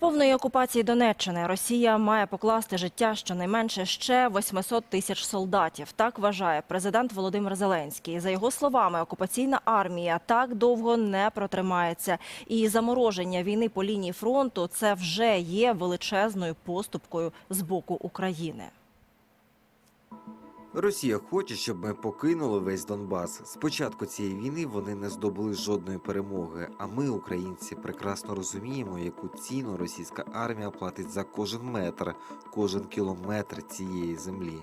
Повної окупації Донеччини Росія має покласти життя щонайменше ще 800 тисяч солдатів. Так вважає президент Володимир Зеленський. За його словами, окупаційна армія так довго не протримається, і замороження війни по лінії фронту це вже є величезною поступкою з боку України. Росія хоче, щоб ми покинули весь Донбас. З початку цієї війни вони не здобули жодної перемоги. А ми, українці, прекрасно розуміємо, яку ціну російська армія платить за кожен метр, кожен кілометр цієї землі.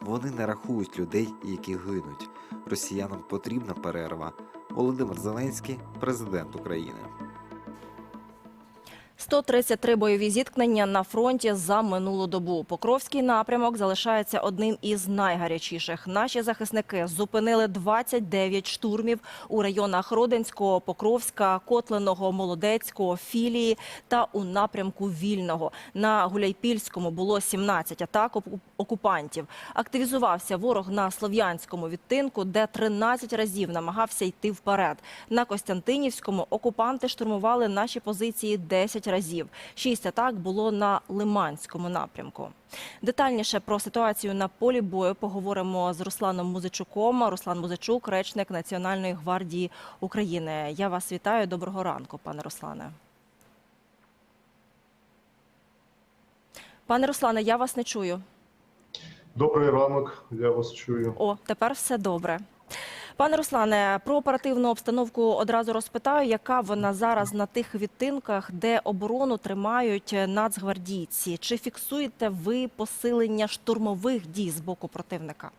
Вони не рахують людей, які гинуть. Росіянам потрібна перерва. Володимир Зеленський, президент України. 133 бойові зіткнення на фронті за минулу добу. Покровський напрямок залишається одним із найгарячіших. Наші захисники зупинили 29 штурмів у районах Родинського, Покровська, Котленого, Молодецького, Філії та у напрямку Вільного. На Гуляйпільському було 17 атак окупантів. Активізувався ворог на Слов'янському відтинку, де 13 разів намагався йти вперед. На Костянтинівському окупанти штурмували наші позиції 10 разів. Шість атак було на Лиманському напрямку. Детальніше про ситуацію на полі бою поговоримо з Русланом Музичуком. Руслан Музичук, речник Національної гвардії України. Я вас вітаю. Доброго ранку, пане Руслане. Пане Руслане, я вас не чую. Добрий ранок, я вас чую. О, тепер все добре. Пане Руслане, про оперативну обстановку одразу розпитаю, яка вона зараз на тих відтинках, де оборону тримають нацгвардійці. Чи фіксуєте ви посилення штурмових дій з боку противника?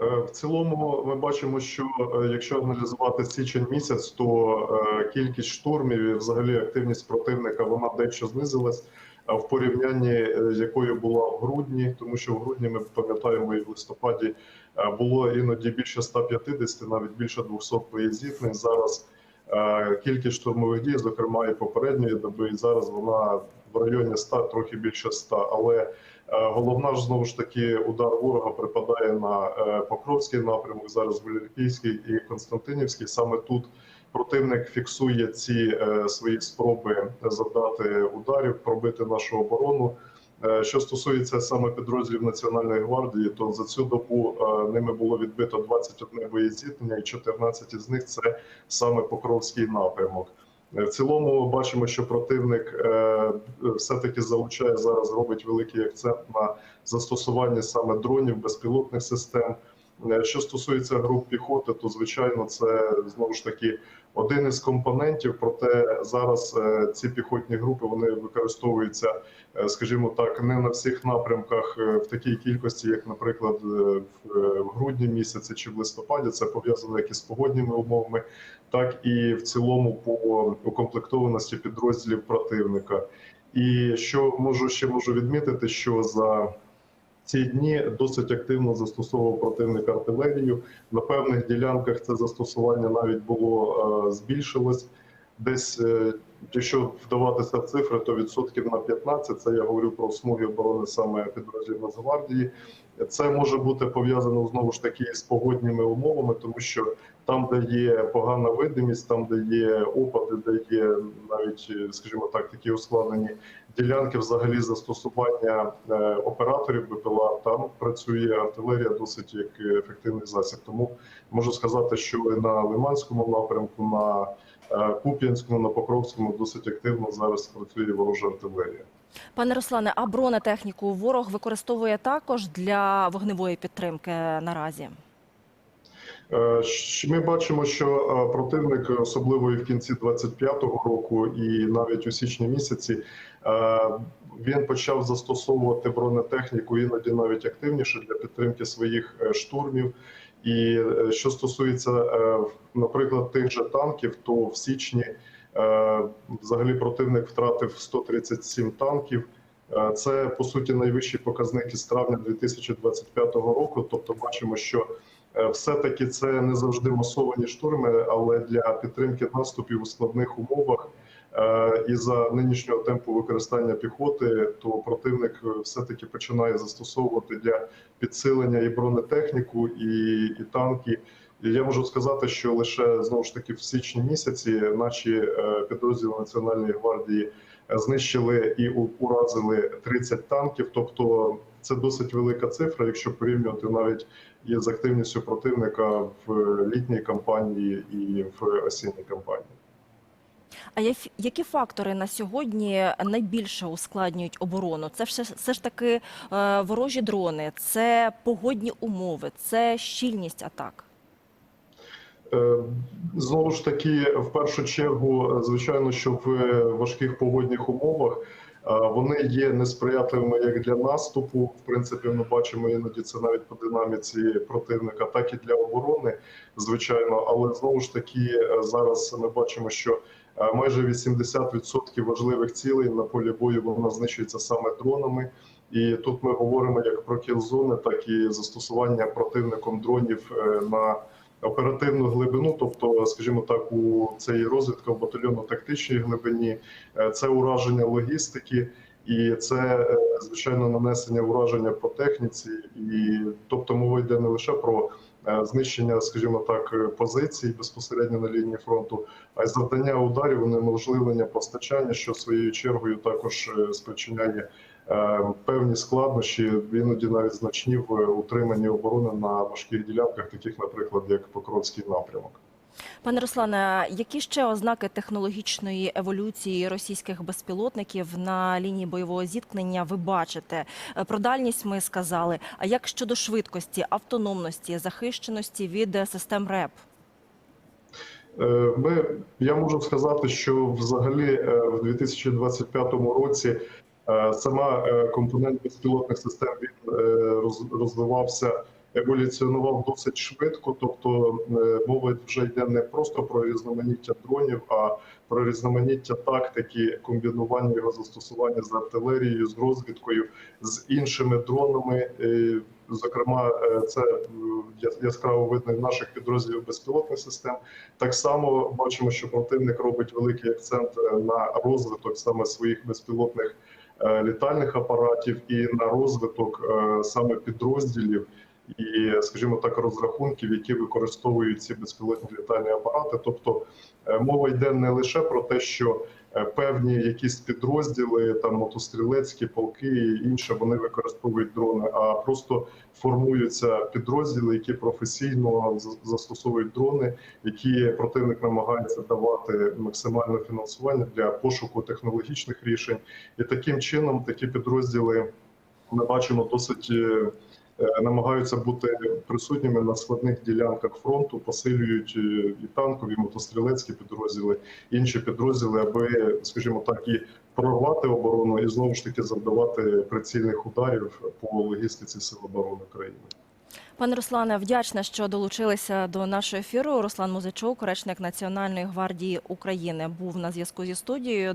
Е, В цілому ми бачимо, що е, якщо аналізувати січень місяць, то е, кількість штурмів і взагалі активність противника вона дещо знизилась в порівнянні е, з якою була в грудні, тому що в грудні ми пам'ятаємо і в листопаді е, було іноді більше 150, навіть більше 200 боєзіткнень. Зараз е, кількість штурмових дій, зокрема і попередньої доби, і зараз вона в районі 100, трохи більше 100. Але Головна ж знову ж таки удар ворога припадає на Покровський напрямок, зараз Гулярківський і Константинівський. Саме тут противник фіксує ці е, свої спроби завдати ударів, пробити нашу оборону. Е, Що стосується саме підрозділів Національної гвардії, то за цю добу е, ними було відбито 21 боєзіткнення, і 14 із них це саме Покровський напрямок. В цілому бачимо, що противник все-таки залучає зараз, робить великий акцент на застосування саме дронів, безпілотних систем. Що стосується груп піхоти, то звичайно це знову ж таки один із компонентів. Проте зараз е, ці піхотні групи вони використовуються, е, скажімо так, не на всіх напрямках е, в такій кількості, як, наприклад, в грудні місяці чи в листопаді. Це пов'язано як із погодніми умовами, так і в цілому по укомплектованості підрозділів противника. І що можу ще можу відмітити, що за ці дні досить активно застосовував противник артилерію. На певних ділянках це застосування навіть було е, збільшилось. Десь, е, якщо вдаватися в цифри, то відсотків на 15, це я говорю про смуги оборони саме підрозділів Нацгвардії. Це може бути пов'язано знову ж таки з погодніми умовами, тому що там, де є погана видимість, там, де є опади, де є навіть, скажімо так, такі ускладнені ділянки, взагалі застосування е, операторів БПЛА, там працює артилерія досить як ефективний засіб. Тому можу сказати, що на Лиманському напрямку, на е, Куп'янському, на Покровському досить активно зараз працює ворожа артилерія. Пане Руслане, а бронетехніку ворог використовує також для вогневої підтримки наразі? Е, Ми бачимо, що е, противник, особливо і в кінці 25-го року, і навіть у січні місяці, е, він почав застосовувати бронетехніку іноді навіть активніше для підтримки своїх штурмів. І що стосується, наприклад, тих же танків, то в січні взагалі противник втратив 137 танків. Це по суті найвищий показник із травня 2025 року. Тобто, бачимо, що Все-таки це не завжди масовані штурми, але для підтримки наступів у складних умовах е, і за нинішнього темпу використання піхоти, то противник е, все-таки починає застосовувати для підсилення і бронетехніку, і, і танки. І я можу сказати, що лише знову ж таки в січні місяці наші е, підрозділи Національної гвардії е, знищили і уразили 30 танків. Тобто це досить велика цифра, якщо порівнювати навіть із активністю противника в літній кампанії і в осінній кампанії. А які фактори на сьогодні найбільше ускладнюють оборону? Це все, все ж таки е, ворожі дрони, це погодні умови, це щільність атак. Е, Знову ж таки, в першу чергу, е, звичайно, що в важких погодних умовах вони є несприятливими як для наступу. В принципі, ми бачимо іноді це навіть по динаміці противника, так і для оборони, звичайно. Але знову ж таки, е, зараз ми бачимо, що е, майже 80% важливих цілей на полі бою воно знищується саме дронами. І тут ми говоримо як про кілзони, так і застосування противником дронів е, на оперативну глибину, тобто, скажімо так, у цей розвідка в батальйонно-тактичній глибині, е, це ураження логістики. І це е, звичайно нанесення ураження по техніці, і тобто мова йде не лише про е, знищення, скажімо так, позицій безпосередньо на лінії фронту, а й завдання ударів, унеможливлення постачання, що своєю чергою також спричиняє певні складнощі, іноді навіть значні в утриманні оборони на важких ділянках, таких, наприклад, як Покровський напрямок. Пане Руслане, які ще ознаки технологічної еволюції російських безпілотників на лінії бойового зіткнення ви бачите? Е, Про дальність ми сказали. А як щодо швидкості, автономності, захищеності від е, систем РЕП? Е, Ми я можу сказати, що взагалі е, в 2025 році е, сама е, компонент безпілотних систем він е, розвивався, еволюціонував досить швидко. Тобто е, мова вже йде не просто про різноманіття дронів, а про різноманіття тактики, комбінування його застосування з артилерією, з розвідкою, з іншими дронами. Е, Зокрема, е, це е, яскраво видно в наших підрозділів безпілотних систем. Так само бачимо, що противник робить великий акцент е, на розвиток саме своїх безпілотних е, літальних апаратів і на розвиток е, саме підрозділів і, скажімо так, розрахунків, які використовують ці безпілотні літальні апарати. Тобто е, мова йде не лише про те, що е, певні якісь підрозділи, там мотострілецькі полки і інше, вони використовують дрони, а просто формуються підрозділи, які професійно застосовують дрони, які противник намагається давати максимальне фінансування для пошуку технологічних рішень, і таким чином такі підрозділи ми бачимо досить. Е, Намагаються бути присутніми на складних ділянках фронту, посилюють е, і танкові, і мотострілецькі підрозділи, інші підрозділи, аби, скажімо так, і прорвати оборону і знову ж таки завдавати прицільних ударів по логістиці Сил оборони України. Пане Руслане, вдячна, що долучилися до нашого ефіру. Руслан Музичук, речник Національної гвардії України, був на зв'язку зі студією.